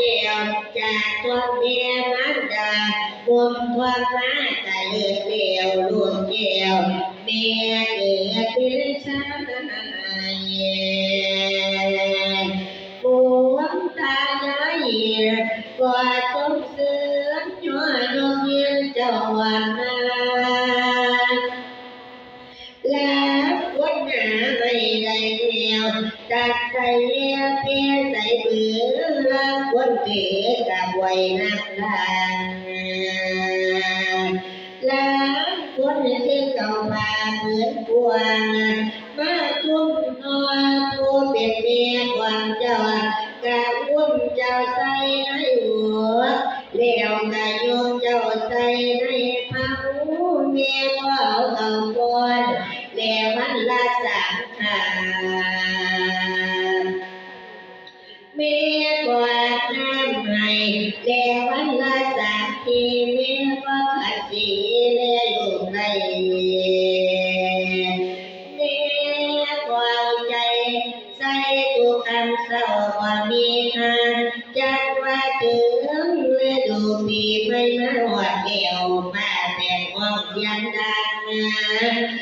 เกี่ยวจากตัวเมียมันดาบุญทวงมาแต่เลือดเดียวลูกเกี่ยวเมียเกิดเป็นชาย ล้วคนที่เก่ามาเหมือนกวางมาทุ่มนอนตัวเป็น คำเศร้าว่ามีทางจักว่าถึงฤดูปีไม่มาหวดเกี่ยวมาแต่ห้องยังดังงาน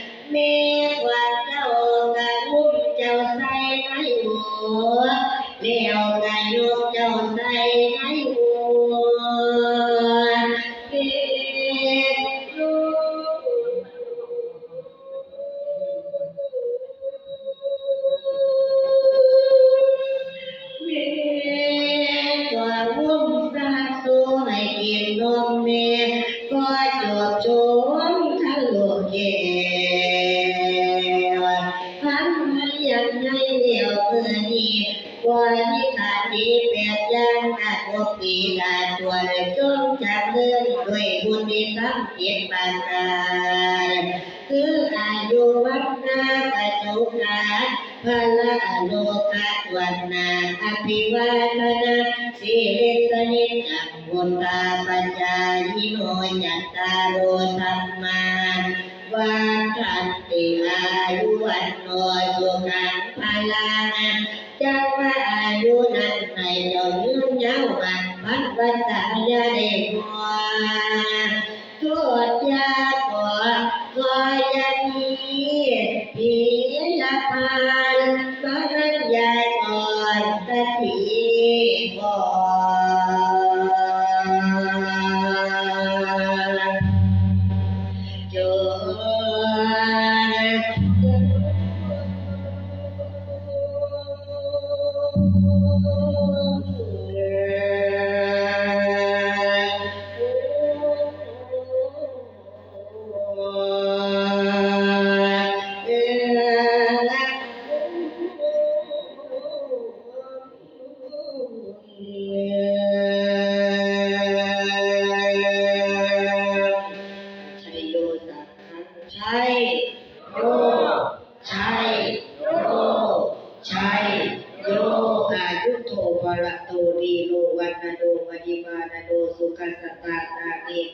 ก็จบชมทะลุเกวพันมายังไงเดียวเพื่อนี้กว่านิทานดีแปดย่างอาจบปีลาตัวจงจากเลื่อนด้วยบุญดีทั้งเจ็ดบานกายคืออายุวัฒนาประจุนาพละโลกาวันนาอภิวา วันติอายุวันโนสุขังพลังจักว่าอายุนั้นให้เรายืนยาวมันพันภาษายาเด็กหัว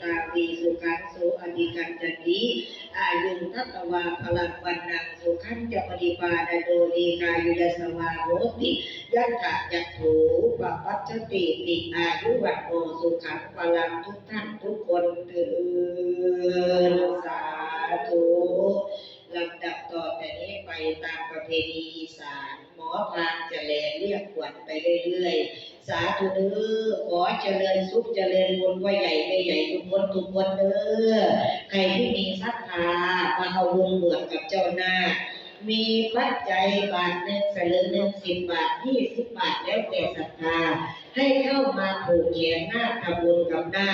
นาวีสุขังโสอธิกันจันติอายุทัตวาพลังวันนังสุขันจะปฏิปานโดดีกายุยสวาโหติยัตถะยัตถูปปัจจติติอายุวัตโนสุขังพลังทุกท่านทุกคนเถิดสาธุลำดับต่อแต่นี้ไปตามประเพณีอีสาน หมอพรานจะแลเรียกขวัญไปเรื่อยๆ สาธุเด้อขอเจริญสุขเจริญบุญว่าใหญ่ไม่ใหญ่ทุกคนทุกคนเด้อใครที่มีศรัทธามาเอาบุญบวชกับเจ้าหน้ามีปัจจัยบาทหนึ่งสลึงหนึ่งสิบบาทยี่สิบบาทแล้วแต่ศรัทธาให้เข้ามาผูกแขนหน้าทำบุญกับหน้า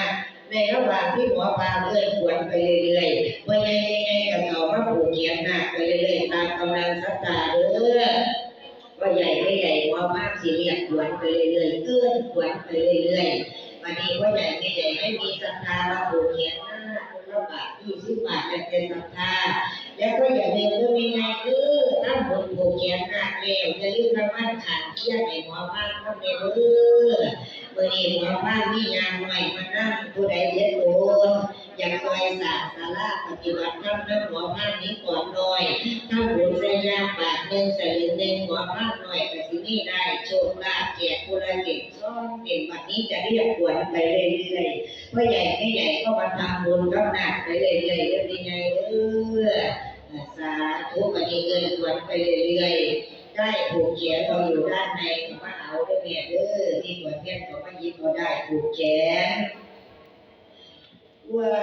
ในระหว่างที่หมอปลาเลื่อนขวนไปเรื่อยๆว่าไงไงกับเขามาผูกแขนหน้าไปเรื่อยๆตามกำลังศรัทธาเด้อ ว่าใหญ่ไม่ใหญ่หมอมากสิเรียกขวนไปเรื่อยๆเอื้อนขวนไปเรื่อยๆวันนี้ว่าใหญ่ไม่ใหญ่ให้มีศรัทธามาผูกแขนหน้าคนละบาทยี่สิบบาทแล้วแต่ศรัทธาแล้วก็อย่าลืมว่ามีไงคือตั้งบนผูกแขนหักแล้วจะลืมน้ำมันขาดเที่ยงในหัวบ้านก็ไม่รู้เมื่อนี้หัวบ้านมีงานใหม่มานั่งผู้ใดเลี้ยงโอนอยากซอยสาสาราปฏิบัติธรรมน้ำหัวบ้านนี้ก่อนหน่อยถ้าบุญเสียาบาทหนึ่งสลึงหนึ่งหั วบ้านหน่อยแต่ที่นี่ได้โชคลาภแจกผู้ละเก็บซ่อนเก็บบัดนี้จะเรียกขวัญไปเรื่อยๆพ่อใหญ่แม่ใหญ่ก็มาทำบุญรับหนักไปเรื่อยๆเรื่อยๆไงเออสาธุกันนี้เงินขวัญไปเรื่อยๆได้ผูกแขนเราอยู่ด้านในก็มาเอาได้แม่เด้อที่ขวัญเพี้ยนก็มายิบเราได้ผูกแขนว่า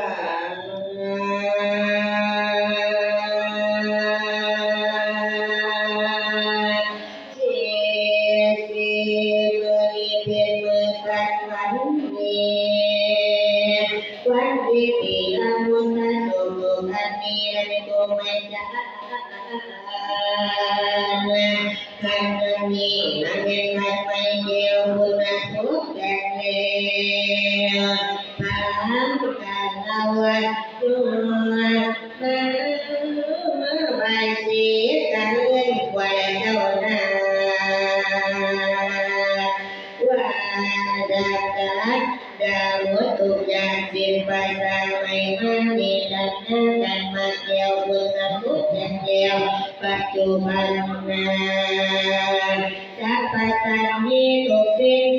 ไปทาไม่มามีดันหน้ากันมาเกี่ยวบุญนะพุทธเดวปัจจุบันนาจะปัตตานีทุกสิ่ง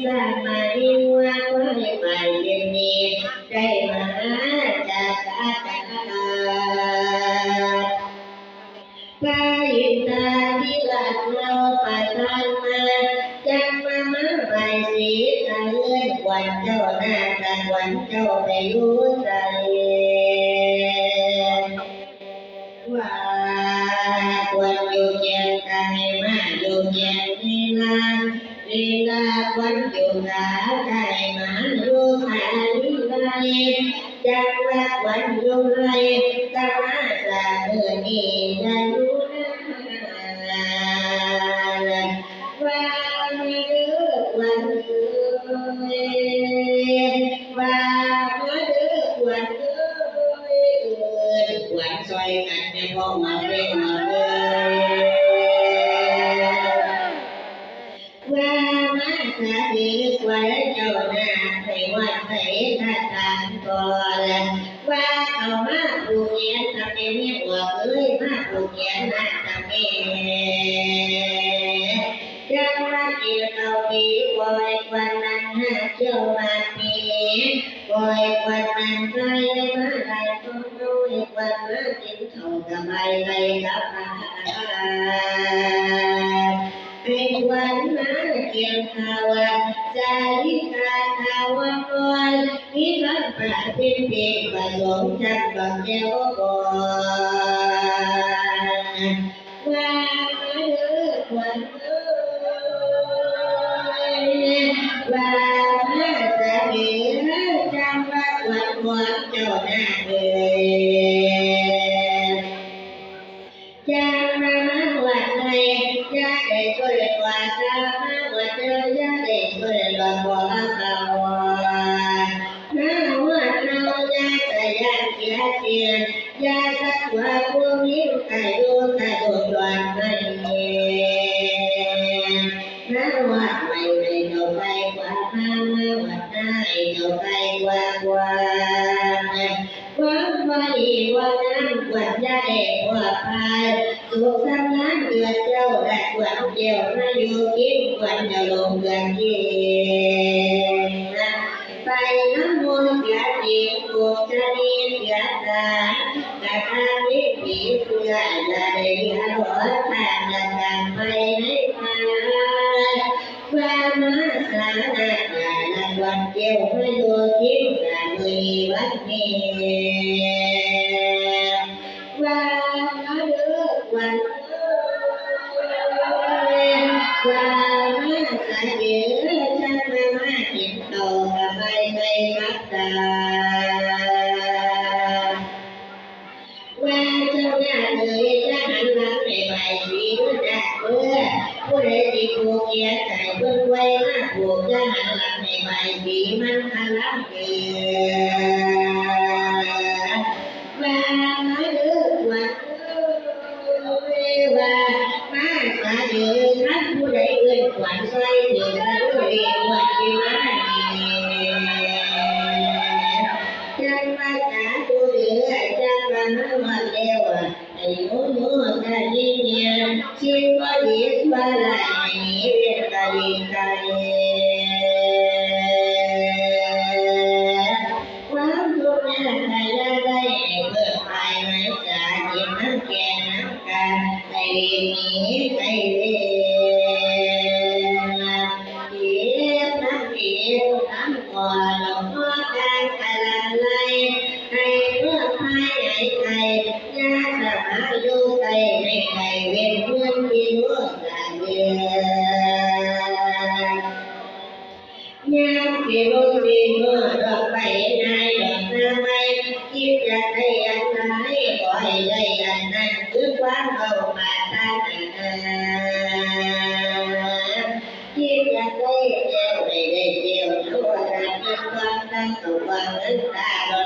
สีตะเลื่อนวันเจ้าหน้าตะวันเจ้าไปรู้ใจว่าควรอยู่เคียงกันให้มาอยู่เคียงลีลาลีลาควรอยู่ขาใครมาอยู่ขาลีลาจังว่าควรอยู่ไร ใจตาขาวกอนที่มันประเป็นเพียงผสมจักบังเดียวก่อน ยาสักว่าพวกนี้ใครรู้ใครโดนวันไม่น้าวัดไม่ไม่เท่าไปกว่าพามาวัดได้เท่าไปกว่ากว่าความว่าดีว่าน้ำกวดยาเด็กว่าพายสุขสำนักเดือดเจ้าและกวดเกี่ยว ความมาสานาละ งาไป ความ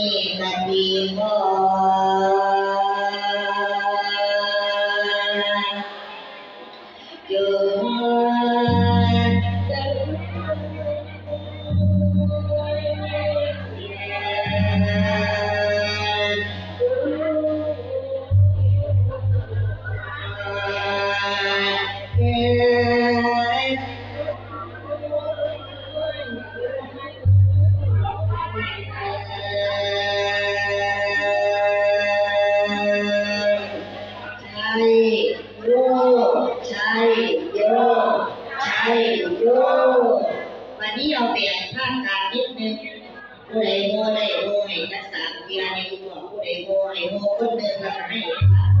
ใผู้ใดโง่ได้โง่ให้รักษาเวลาในหัวผู้ใดโง่ให้โง่คนเดินแล้วก็ให้ภาคร้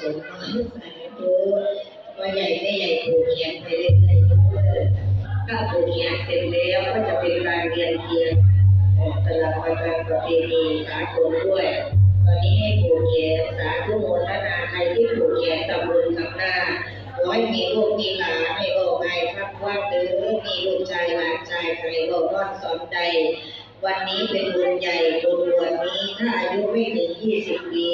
ขึ้นลูกประสงค์น้อยสาธุว่าใหญ่ไม่ใหญ่ผูกเขียนไปเรื่อยๆถ้าผูกเขียนเสร็จแล้วก็จะเป็นการเรียนเทียนสลับประจำประเพณีสากลด้วย ตอนนี้ให้ผูกเขียนสาธุโมทนาใครที่ผูกเขียนกับมือกับหน้าขอให้มีลูกมีหลานให้โอ้ไงครับว่าเด้อมีลูกชายหลานชายใครบอก็รอดสอนใด วันนี้เป็นบุญใหญ่บุญบวชนี้ถ้าอายุไม่ถึง20ปี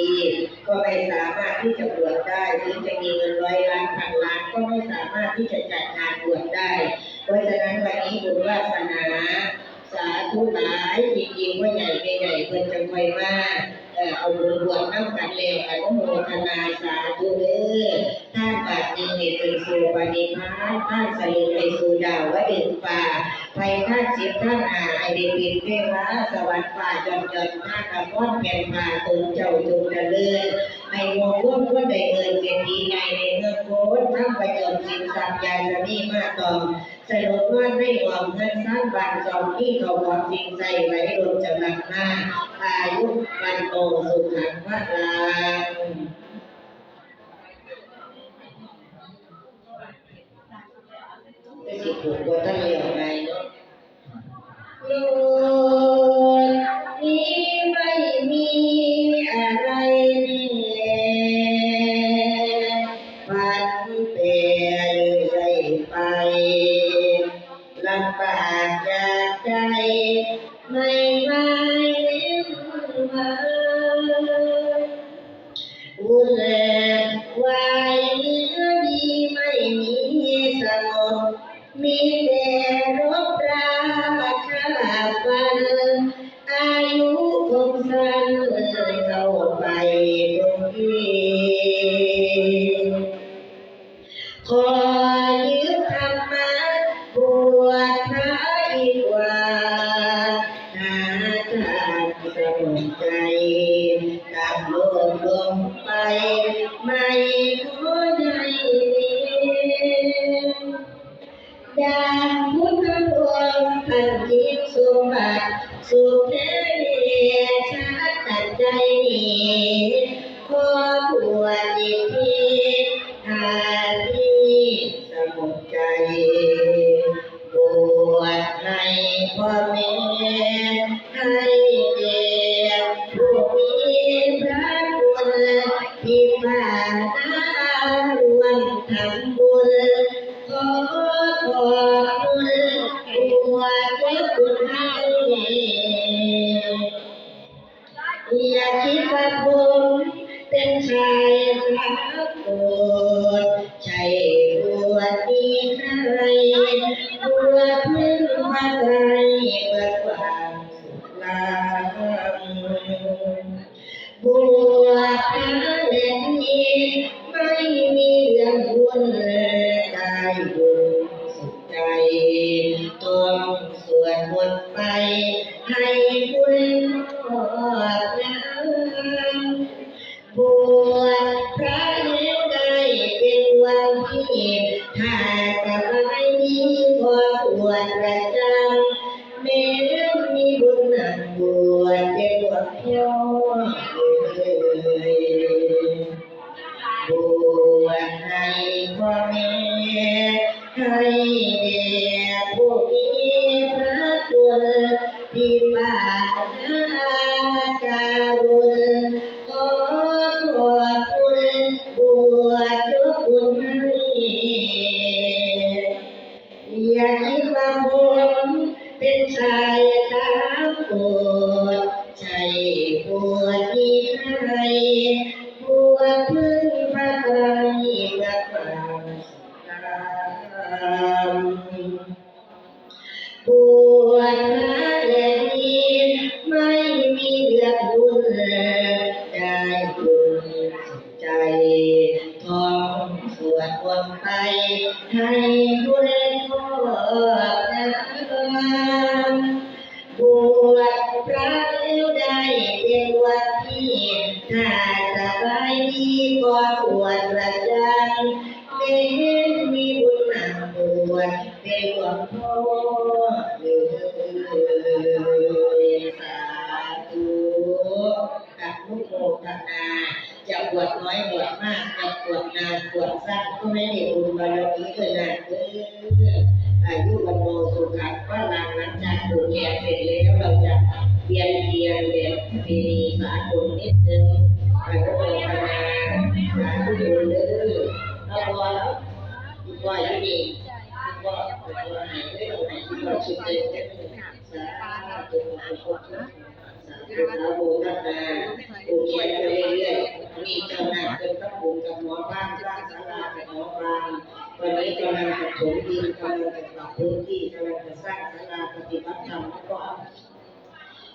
ก็ไม่สามารถที่จะบวชได้ถึงจะมีเงินร้อยล้านพันล้านก็ไม่สามารถที่จะจัดงานบวชได้ เพราะฉะนั้นวันนี้บุญวาสนา สาธุหลายจริงๆว่าใหญ่ไม่ใหญ่เพิ่นจะไวมาก เอาบุญบวชน้ำกันเล้วอนุโมทนาสาธุเด้อท่านบาดนิเป็นสู่ปนิพานท่านสลิดไปสู่ดาววดึงป่าไปท่านสิบท่านอาไอเดบินเทวาสวรรค์ป่าจอมจอมมากกับพ่อแผ่นป่าตุนเจ้าจงเจริญ ให้มองร่วมพ้นได้เงินเศรษฐีใหญ่ในเมื่อโคตรทั้งประจนสินทรัพย์ยายสมีมาตองสรุปว่าไม่หวังเงินสร้างบ้านจอมที่เขาหวังสิงใส่ไหลลงจะหลักมาอายุวันโตสุขังพระลางได้สิผูกบนท่านเรียกไงเนาะโลกนี้ไม่มี ทิพย์สมบัติสุขเทวีชาติตัดใจนี้ time I go. ใจ เน้นมีบุญมาบวชเป็นหลวงพ่อเลยสาธุกับลูกโมทนาจะบวชน้อยบวชมากจะบวชนานบวชสั้นก็ไม่ได้บุญบารมีก็ วันนี้กำลังจะถมดินกำลังจะปรับพื้นที่กำลังจะสร้างศาลาปฏิบัติธรรมแล้วก็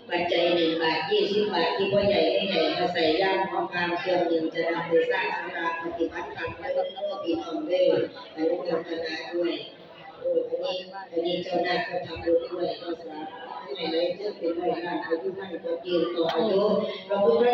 ปัจจัยหนึ่งบาทยี่สิบบาทที่พ่อใหญ่ไม่ใหญ่มาใส่ย่ามของการเครื่องหนึ่งจะนำไปสร้างศาลาปฏิบัติธรรมและก็ต้องมีความเร็วและก็พัฒนาด้วย อันนี้อันนี้เจ้าหน้าก็ทำด้วยก็สาธุให้เลยเจ้าเป็นหน่วยงานอายุมั่านก็ยืต่ออายุเราพูดว่า